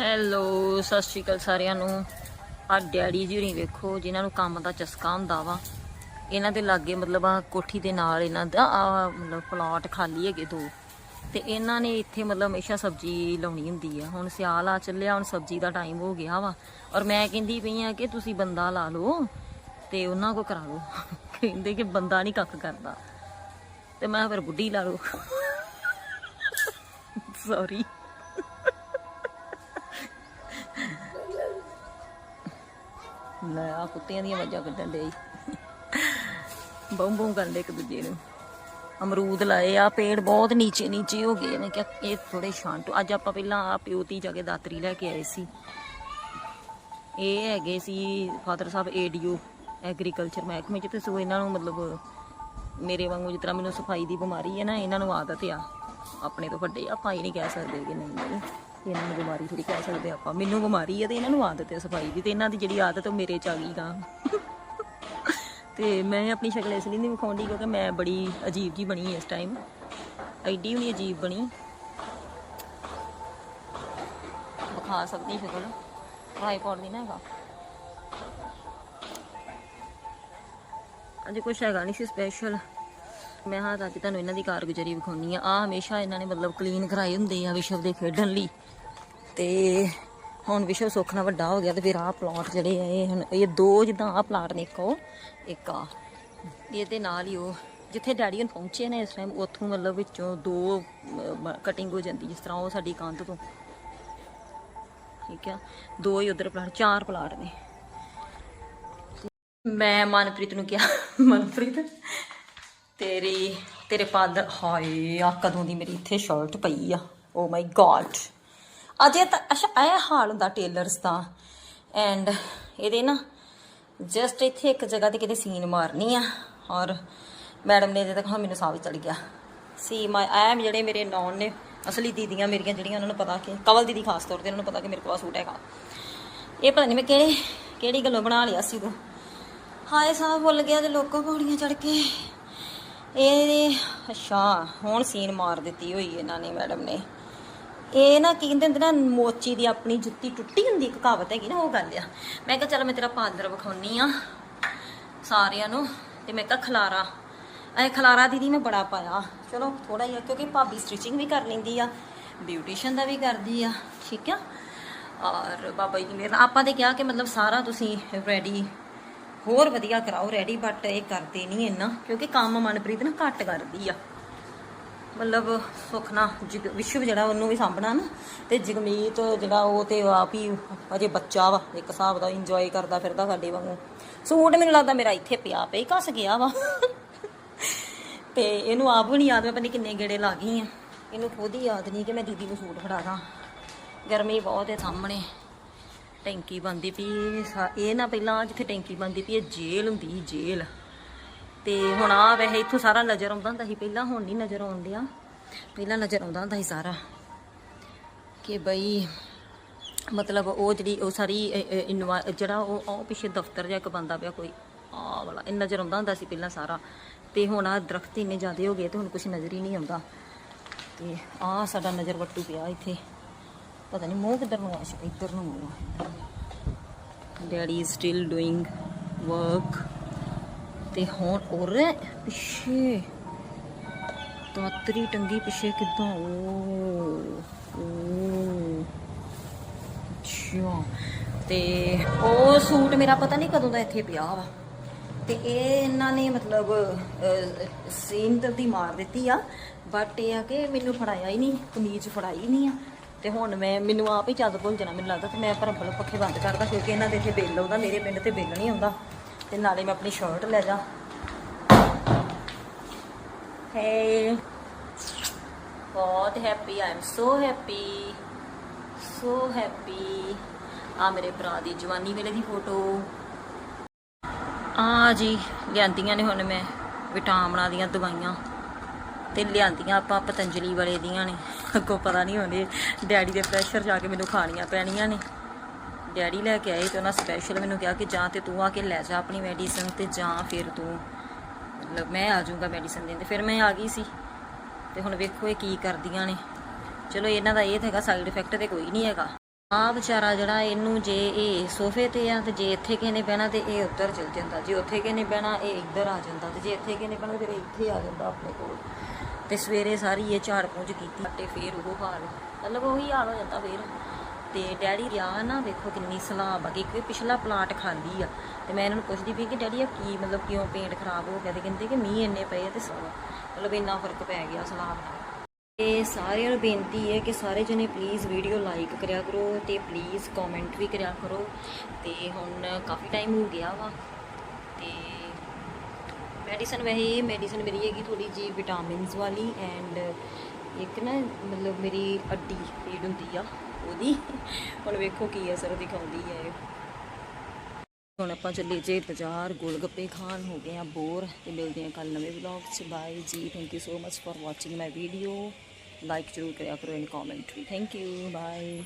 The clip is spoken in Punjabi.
ਹੈਲੋ ਸਤਿ ਸ਼੍ਰੀ ਅਕਾਲ ਸਾਰਿਆਂ ਨੂੰ। ਆ ਡੈਡੀ ਜੀ ਹੁਣੀ ਵੇਖੋ, ਜਿਨ੍ਹਾਂ ਨੂੰ ਕੰਮ ਦਾ ਚਸਕਾ ਹੁੰਦਾ ਵਾ। ਇਹਨਾਂ ਦੇ ਲਾਗੇ ਮਤਲਬ ਆ ਕੋਠੀ ਦੇ ਨਾਲ ਇਹਨਾਂ ਦਾ ਆ ਮਤਲਬ ਪਲਾਟ ਖਾਲੀ ਹੈਗੇ ਦੋ। ਤੇ ਇਹਨਾਂ ਨੇ ਇੱਥੇ ਮਤਲਬ ਹਮੇਸ਼ਾ ਸਬਜ਼ੀ ਲਾਉਣੀ ਹੁੰਦੀ ਆ। ਹੁਣ ਸਿਆਲ ਆ ਚੱਲਿਆ, ਹੁਣ ਸਬਜ਼ੀ ਦਾ ਟਾਈਮ ਹੋ ਗਿਆ ਵਾ। ਔਰ ਮੈਂ ਕਹਿੰਦੀ ਪਈ ਆ ਕਿ ਤੁਸੀਂ ਬੰਦਾ ਲਾ ਲਓ ਤੇ ਉਹਨਾਂ ਕੋ ਕਰਾ ਲਓ। ਕਹਿੰਦੇ ਕਿ ਬੰਦਾ ਨਹੀਂ ਕੱਖ ਕਰਦਾ। ਤੇ ਮੈਂ ਫਿਰ ਬੁੱਢੀ ਲਾ ਲਓ। ਸੌਰੀ ਲੈ ਆ ਕੁੱਤਿਆਂ ਦੀਆਂ ਮੱਝਾਂ ਕੱਢਣ ਦੇ ਬੰਮ ਬੰਮ ਕਰਨ ਇੱਕ ਦੂਜੇ ਨੂੰ। ਅਮਰੂਦ ਲਾਏ ਆ ਪੇੜ ਬਹੁਤ ਨੀਚੇ ਨੀਚੇ ਹੋ ਗਏ। ਨੇ ਕਿ ਇਹ ਥੋੜੇ ਸ਼ਾਂਤ ਅੱਜ ਆਪਾਂ ਪਹਿਲਾਂ ਆ ਪਿਓਤੀ ਜਾ ਕੇ ਦਾਤਰੀ ਲੈ ਕੇ ਆਏ ਸੀ। ਇਹ ਹੈਗੇ ਸੀ ਫਾਦਰ ਸਾਹਿਬ ਏਡੀਓ, ਐਗਰੀਕਲਚਰ ਮਹਿਕਮੇ ਚ ਤੇ ਸੋ ਇਹਨਾਂ ਨੂੰ ਮਤਲਬ ਮੇਰੇ ਵਾਂਗੂ ਜਿਸ ਤਰ੍ਹਾਂ ਮੈਨੂੰ ਸਫ਼ਾਈ ਦੀ ਬਿਮਾਰੀ ਹੈ ਨਾ, ਇਹਨਾਂ ਨੂੰ ਆਦਤ ਆ। ਆਪਣੇ ਤੋਂ ਵੱਡੇ ਆਪਾਂ ਇਹ ਨਹੀਂ ਕਹਿ ਸਕਦੇ ਕਿ ਨਹੀਂ। ਇਹਨਾਂ ਨੂੰ ਬਿਮਾਰੀ ਥੋੜੀ ਕਹਿ ਸਕਦੇ ਆਪਾਂ। ਮੈਨੂੰ ਬਿਮਾਰੀ ਹੈ ਤੇ ਇਹਨਾਂ ਨੂੰ ਆਦਤ ਹੈ ਸਫ਼ਾਈ ਦੀ, ਤੇ ਇਹਨਾਂ ਦੀ ਜਿਹੜੀ ਆਦਤ ਉਹ ਮੇਰੇ ਚ ਆ ਗਈ ਗਾ ਤੇ ਮੈਂ ਆਪਣੀ ਸ਼ਕਲ ਇਸ ਲਈ ਨਹੀਂ ਵਿਖਾਉਂਦੀ ਕਿਉਂਕਿ ਮੈਂ ਬੜੀ ਅਜੀਬ ਜੀ ਬਣੀ ਇਸ ਟਾਈਮ ਐਡੀ ਵੀ ਅਜੀਬ ਬਣੀ। ਵਿਖਾ ਸਕਦੀ ਸ਼ਕਲ। ਟ੍ਰਾਈਪੋਡ ਦੀ ਨਾ ਹੈਗਾ। ਅੱਜ ਕੁਛ ਹੈਗਾ ਨਹੀਂ ਸੀ ਸਪੈਸ਼ਲ ਮੈਂ ਹਾਂ ਅੱਜ ਤੁਹਾਨੂੰ ਇਹਨਾਂ ਦੀ ਕਾਰਗੁਜ਼ਾਰੀ ਵਿਖਾਉਣੀ ਆ। ਆ ਹਮੇਸ਼ਾ ਇਹਨਾਂ ਨੇ ਮਤਲਬ ਕਲੀਨ ਕਰਾਏ ਹੁੰਦੇ ਆ ਵਿਸ਼ਵ ਦੇ ਖੇਡਣ ਲਈ। ਤੇ ਹੁਣ ਵਿਸ਼ਵ ਸੁੱਖ ਨਾਲ ਵੱਡਾ ਹੋ ਗਿਆ ਤੇ ਫਿਰ ਆਹ ਪਲਾਟ ਜਿਹੜੇ ਆ, ਇਹ ਹੁਣ ਇਹ ਦੋ ਜਿੱਦਾਂ ਆਹ ਪਲਾਟ ਨੇ, ਇੱਕ ਉਹ, ਇੱਕ ਆ। ਇਹਦੇ ਨਾਲ ਹੀ ਉਹ, ਜਿੱਥੇ ਡੈਡੀ ਹੁਣ ਪਹੁੰਚੇ ਨੇ ਇਸ ਟਾਈਮ ਉੱਥੋਂ ਮਤਲਬ ਵਿੱਚੋਂ ਦੋ ਕਟਿੰਗ ਹੋ ਜਾਂਦੀ ਜਿਸ ਤਰ੍ਹਾਂ ਉਹ ਸਾਡੀ ਕੰਧ ਤੋਂ। ਠੀਕ ਆ? ਦੋ ਹੀ ਉਧਰ ਪਲਾਟ ਚਾਰ ਪਲਾਟ ਨੇ। ਮੈਂ ਮਨਪ੍ਰੀਤ ਨੂੰ ਕਿਹਾ, ਮਨਪ੍ਰੀਤ? ਤੇਰੀ, ਤੇਰੇ ਪਾਦਰ ਹਾਏ ਆ ਕਦੋਂ ਦੀ ਮੇਰੀ ਇੱਥੇ ਸ਼ਰਟ ਪਈ ਆ? ਓ ਮਾਈ ਗॉड ਅਜੇ ਤਾਂ, ਅੱਛਾ, ਇਹ ਹਾਲ ਹੁੰਦਾ ਟੇਲਰਸ ਦਾ। ਐਂਡ ਇਹਦੇ ਨਾ ਜਸਟ ਇੱਥੇ ਇੱਕ ਜਗ੍ਹਾ ਤੇ ਕਿਤੇ ਸੀਨ ਮਾਰਨੀ ਆ। ਔਰ ਮੈਡਮ ਨੇ ਜੇ ਤੱਕ ਹਾਂ, ਮੈਨੂੰ ਸਾਹ ਵੀ ਚੜ ਗਿਆ। ਸੀ ਮਾਈ ਐਮ ਜਿਹੜੇ ਮੇਰੇ ਨੌਨ ਨੇ, ਅਸਲੀ ਦੀਦੀਆਂ ਮੇਰੀਆਂ ਜਿਹੜੀਆਂ ਉਹਨਾਂ ਨੂੰ ਪਤਾ ਕਿ, ਕਵਲ ਦੀਦੀ ਖਾਸ ਤੌਰ ਤੇ ਉਹਨਾਂ ਨੂੰ ਪਤਾ ਕਿ ਮੇਰੇ ਕੋਲ ਆਹ ਸੂਟ ਹੈਗਾ। ਇਹ ਪਤਾ ਨਹੀਂ ਮੈਂ ਕਿਹੜੇ, ਕਿਹੜੀ ਗੱਲੋਂ ਬਣਾ ਲਿਆ ਸੀ ਉਹ ਹਾਏ, ਸਾਹ ਭੁੱਲ ਗਿਆ ਤੇ ਲੋਕੋ ਪੌੜੀਆਂ ਚੜ ਕੇ। ਇਹ ਅੱਛਾ, ਹੁਣ ਸੀਨ ਮਾਰ ਦਿੱਤੀ ਹੋਈ ਇਹਨਾਂ ਨੇ, ਮੈਡਮ ਨੇ। ਇਹ ਨਾ ਕੀ ਕਹਿੰਦੇ ਹੁੰਦੇ ਨਾ, ਮੋਚੀ ਦੀ ਆਪਣੀ ਜੁੱਤੀ ਟੁੱਟੀ ਹੁੰਦੀ, ਇੱਕ ਕਹਾਵਤ ਹੈਗੀ ਨਾ, ਉਹ ਗੱਲ ਆ। ਮੈਂ ਕਿਹਾ, ਚੱਲ ਮੈਂ ਤੇਰਾ ਪਾਦਰ ਵਿਖਾਉਣੀ ਆ ਸਾਰਿਆਂ ਨੂੰ, ਤੇ ਮੈਂ ਕਿਹਾ, ਖਲਾਰਾ। ਇਹ ਖਲਾਰਾ ਦੀਦੀ ਮੈਂ ਬੜਾ ਪਾਇਆ। ਚਲੋ ਥੋੜਾ ਜਿਹਾ, ਕਿਉਂਕਿ ਭਾਬੀ ਸਟਿਚਿੰਗ ਵੀ ਕਰ ਲੈਂਦੀ ਆ ਬਿਊਟੀਸ਼ੀਅਨ ਦਾ ਵੀ ਕਰਦੀ ਆ, ਠੀਕ ਆ? ਔਰ ਬਾਬਾ ਜੀ ਦੀ ਮਿਹਰ ਆਪਾਂ ਤੇ ਕਿਹਾ ਕਿ ਮਤਲਬ ਸਾਰਾ ਤੁਸੀਂ ਰੈਡੀ ਹੋਰ ਵਧੀਆ ਕਰਾਓ ਰੈਡੀ ਬਟ ਇਹ ਕਰਦੇ ਨਹੀਂ ਇੰਨਾ, ਕਿਉਂਕਿ ਕੰਮ ਮਨਪ੍ਰੀਤ ਨਾ ਘੱਟ ਕਰਦੀ ਆ। ਮਤਲਬ ਸੁੱਖ ਨਾ ਜਗ, ਵਿਸ਼ਵ ਜਿਹੜਾ ਉਹਨੂੰ ਵੀ ਸਾਂਭਣਾ ਨਾ, ਤੇ ਜਗਮੀਤ ਜਿਹੜਾ ਉਹ ਤੇ ਆਪ ਹੀ ਅਜੇ ਬੱਚਾ ਵਾ, ਇੱਕ ਹਿਸਾਬ ਦਾ ਇੰਜੋਏ ਕਰਦਾ ਫਿਰਦਾ ਸਾਡੇ ਵਾਂਗੂ। ਸੂਟ ਮੈਨੂੰ ਲੱਗਦਾ ਮੇਰਾ ਇੱਥੇ ਪਿਆ ਪਿਆ ਹੀ ਘਸ ਗਿਆ ਵਾ। ਤੇ ਇਹਨੂੰ ਆਪ ਵੀ ਨਹੀਂ ਯਾਦ, ਮੈਂ ਪਤਾ ਨਹੀਂ ਕਿੰਨੇ ਗੇੜੇ ਲਾ ਗਈ ਆ। ਇਹਨੂੰ ਖੁਦ ਹੀ ਯਾਦ ਨਹੀਂ ਕਿ ਮੈਂ ਦੀਦੀ ਨੂੰ ਸੂਟ ਫੜਾ ਦਾਂ। ਗਰਮੀ ਬਹੁਤ ਹੈ ਸਾਹਮਣੇ। ਟੈਂਕੀ ਬੰਦੀ ਪਈ ਇਹ ਨਾ ਪਹਿਲਾਂ ਜਿੱਥੇ ਟੈਂਕੀ ਬੰਦੀ ਪਈ ਇਹ ਜੇਲ੍ਹ ਹੁੰਦੀ ਸੀ, ਜੇਲ੍ਹ। ਤੇ ਹੁਣ ਆ ਵੈਸੇ ਇੱਥੋਂ ਸਾਰਾ ਨਜ਼ਰ ਆਉਂਦਾ ਹੁੰਦਾ ਸੀ। ਪਹਿਲਾਂ ਹੁਣ ਨਹੀਂ ਨਜ਼ਰ ਆਉਣ ਡਿਆ। ਪਹਿਲਾਂ ਨਜ਼ਰ ਆਉਂਦਾ ਹੁੰਦਾ ਸੀ ਸਾਰਾ। ਕਿ ਬਈ ਮਤਲਬ ਉਹ ਜਿਹੜੀ ਉਹ ਸਾਰੀ ਇਨਵਾ- ਜਿਹੜਾ ਉਹ ਉਹ ਪਿੱਛੇ ਦਫ਼ਤਰ ਜਾਂ ਇੱਕ ਬੰਦਾ ਪਿਆ ਕੋਈ ਆ ਵਾਲਾ। ਇਹ ਨਜ਼ਰ ਆਉਂਦਾ ਹੁੰਦਾ ਸੀ ਪਹਿਲਾਂ ਸਾਰਾ। ਤੇ ਹੁਣ ਆ ਦਰਖਤ ਇੰਨੇ ਜ਼ਿਆਦਾ ਹੋ ਗਏ ਤੇ ਹੁਣ ਕੁਝ ਨਜ਼ਰ ਹੀ ਨਹੀਂ ਆਉਂਦਾ। ਤੇ ਆ ਸਾਡਾ ਨਜ਼ਰ ਵੱਟੂ ਪਿਆ ਇੱਥੇ। ਪਤਾ ਨਹੀਂ ਮੂੰਹ ਕਿੱਧਰ ਨੂੰ ਆ ਇੱਧਰ ਨੂੰ ਮੂੰਹ daddy is still doing work ਤੇ ਹੁਣ ਔਰ ਪਿੱਛੇ ਦਾਤਰੀ ਟੰਗੀ ਪਿੱਛੇ ਕਿੱਦਾਂ ਓ ਅੱਛਾ ਤੇ ਉਹ ਸੂਟ ਮੇਰਾ ਪਤਾ ਨਹੀਂ ਕਦੋਂ ਦਾ ਇੱਥੇ ਪਿਆ ਵਾ ਤੇ ਇਹ ਇਹਨਾਂ ਨੇ ਮਤਲਬ ਸੀਨ ਦੀ ਮਾਰ ਦਿੱਤੀ ਆ ਬਟ ਇਹ ਆ ਕਿ ਮੈਨੂੰ ਫੜਾਇਆ ਹੀ ਨਹੀਂ ਕਮੀਜ਼ ਫੜਾਈ ਨਹੀਂ ਆ ਤੇ ਹੁਣ ਮੈਂ, ਮੈਨੂੰ ਆਪ ਹੀ ਚੱਦ ਭੁੱਲ ਜਾਣਾ, ਮੈਨੂੰ ਲੱਗਦਾ ਤੇ ਮੈਂ ਭਰੰਬਲ ਪੱਖੇ ਬੰਦ ਕਰਦਾ, ਕਿਉਂਕਿ ਇਹਨਾਂ ਦੇ ਇੱਥੇ ਬਿੱਲ ਆਉਂਦਾ ਮੇਰੇ ਪਿੰਡ ਤੇ ਬਿੱਲ ਨਹੀਂ ਆਉਂਦਾ ਤੇ ਨਾਲੇ ਮੈਂ ਆਪਣੀ ਸ਼ਰਟ ਲੈ ਜਾ। ਹੇ ਬਹੁਤ happy I am so happy so happy ਆ ਮੇਰੇ ਭਰਾ ਦੀ ਜਵਾਨੀ ਵੇਲੇ ਦੀ ਫੋਟੋ ਆ ਜੀ, ਲਿਆਂਦੀਆਂ ਨੇ ਹੁਣ ਮੈਂ ਵਿਟਾਮਿਨਾਂ ਦੀਆਂ ਦਵਾਈਆਂ। ਤੇ ਲਿਆਂਦੀਆਂ ਆਪਾਂ ਪਤੰਜਲੀ ਵਾਲੇ ਦੀਆਂ ਨੇ। ਅੱਗੋਂ ਪਤਾ ਨਹੀਂ ਹੁੰਦੇ, ਡੈਡੀ ਦੇ ਪ੍ਰੈਸ਼ਰ ਜਾ ਕੇ ਮੈਨੂੰ ਖਾਣੀਆਂ ਪੈਣੀਆਂ ਨੇ। ਡੈਡੀ ਲੈ ਕੇ ਆਏ ਤੇ ਉਹਨਾਂ ਸਪੈਸ਼ਲ ਮੈਨੂੰ ਕਿਹਾ ਕਿ ਜਾਂ ਤੇ ਤੂੰ ਆ ਕੇ ਲੈ ਜਾ ਆਪਣੀ ਮੈਡੀਸਨ ਤੇ ਜਾਂ ਫਿਰ ਤੂੰ। ਮਤਲਬ ਮੈਂ ਆ ਜਾਊਂਗਾ ਮੈਡੀਸਨ ਦੇਣ ਤੇ ਫਿਰ ਮੈਂ ਆ ਗਈ ਸੀ। ਤੇ ਹੁਣ ਵੇਖੋ ਇਹ ਕੀ ਕਰਦੀਆਂ ਨੇ। ਚਲੋ ਇਹਨਾਂ ਦਾ ਇਹ ਤਾਂ ਹੈਗਾ ਸਾਈਡ ਇਫੈਕਟ ਤੇ ਕੋਈ ਨਹੀਂ ਹੈਗਾ। ਆ ਵਿਚਾਰਾ ਜਿਹੜਾ ਇਹਨੂੰ ਜੇ ਇਹ ਸੋਫੇ ਤੇ ਆ ਤੇ ਜੇ ਇੱਥੇ ਕਿਸੇ ਨੇ ਬਹਿਣਾ ਤੇ ਇਹ ਉੱਧਰ ਚਲ ਜਾਂਦਾ। ਜੇ ਉੱਥੇ ਕਿਸੇ ਬਹਿਣਾ, ਇਹ ਇੱਧਰ ਆ ਜਾਂਦਾ ਤੇ ਜੇ ਇੱਥੇ ਕਿਸੇ ਨੇ ਬਹਿਣਾ ਫਿਰ ਇਹ ਇੱਥੇ ਆ ਜਾਂਦਾ ਆਪਣੇ ਕੋਲ। ਤੇ ਸਵੇਰੇ ਸਾਰੀ ਇਹ ਝਾੜ ਪੂੰਝ ਕੀਤੀ। ਤੇ ਫੇਰ ਉਹ ਹਾਲ, ਮਤਲਬ ਉਹੀ ਹਾਲ ਹੋ ਜਾਂਦਾ ਫੇਰ। ਤੇ ਡੈਡੀ ਰਿਆ ਨਾ, ਵੇਖੋ ਕਿੰਨੀ ਸਲਾਬ ਆ ਕਿ ਕਿਉਂਕਿ ਪਿਛਲਾ ਪਲਾਟ ਖਾਲੀ ਆ। ਤੇ ਮੈਂ ਇਹਨਾਂ ਨੂੰ ਪੁੱਛਦੀ ਪਈ ਕਿ ਡੈਡੀ ਆ ਕੀ, ਮਤਲਬ ਕਿਉਂ ਪੇਂਟ ਖਰਾਬ ਹੋ ਗਿਆ? ਤੇ ਕਹਿੰਦੇ ਕਿ ਮੀਂਹ ਇੰਨੇ ਪਏ ਆ ਤੇ ਮਤਲਬ ਇੰਨਾ ਫ਼ਰਕ ਪੈ ਗਿਆ ਸਲਾਬ ਨਾਲ। ਤੇ ਸਾਰਿਆਂ ਨੂੰ ਬੇਨਤੀ ਹੈ ਕਿ ਸਾਰੇ ਜਣੇ ਪਲੀਜ਼ ਵੀਡੀਓ ਲਾਈਕ ਕਰਿਆ ਕਰੋ ਤੇ ਪਲੀਜ਼ ਕਮੈਂਟ ਵੀ ਕਰਿਆ ਕਰੋ। ਤੇ ਹੁਣ ਕਾਫੀ ਟਾਈਮ ਹੋ ਗਿਆ ਵਾ, ਤੇ ਮੈਡੀਸਨ ਵੈਸੇ ਇਹ ਮੈਡੀਸਨ ਮੇਰੀ ਹੈਗੀ ਥੋੜੀ ਜੀ ਵਿਟਾਮਿਨਸ ਵਾਲੀ ਐਂਡ ਇੱਕ ਨਾ ਮਤਲਬ ਮੇਰੀ ਅੱਡੀ ਪੀੜ ਹੁੰਦੀ ਆ ਉਹਦੀ। ਹੁਣ ਵੇਖੋ ਕੀ ਅਸਰ ਦਿਖਾਉਂਦੀ ਹੈ ਹੁਣ ਆਪਾਂ ਚੱਲੇ ਜੇ ਬਾਜ਼ਾਰ, ਗੋਲਗੱਪੇ ਖਾਣ, ਹੋ ਗਏ ਆ ਬੋਰ ਤੇ ਮਿਲਦੇ ਆ ਕੱਲ ਨਵੇਂ ਵਲੌਗ 'ਚ। Bye ji thank you so much for watching my video like ਜ਼ਰੂਰ ਕਰਿਆ ਕਰੋ and comment we. Thank you bye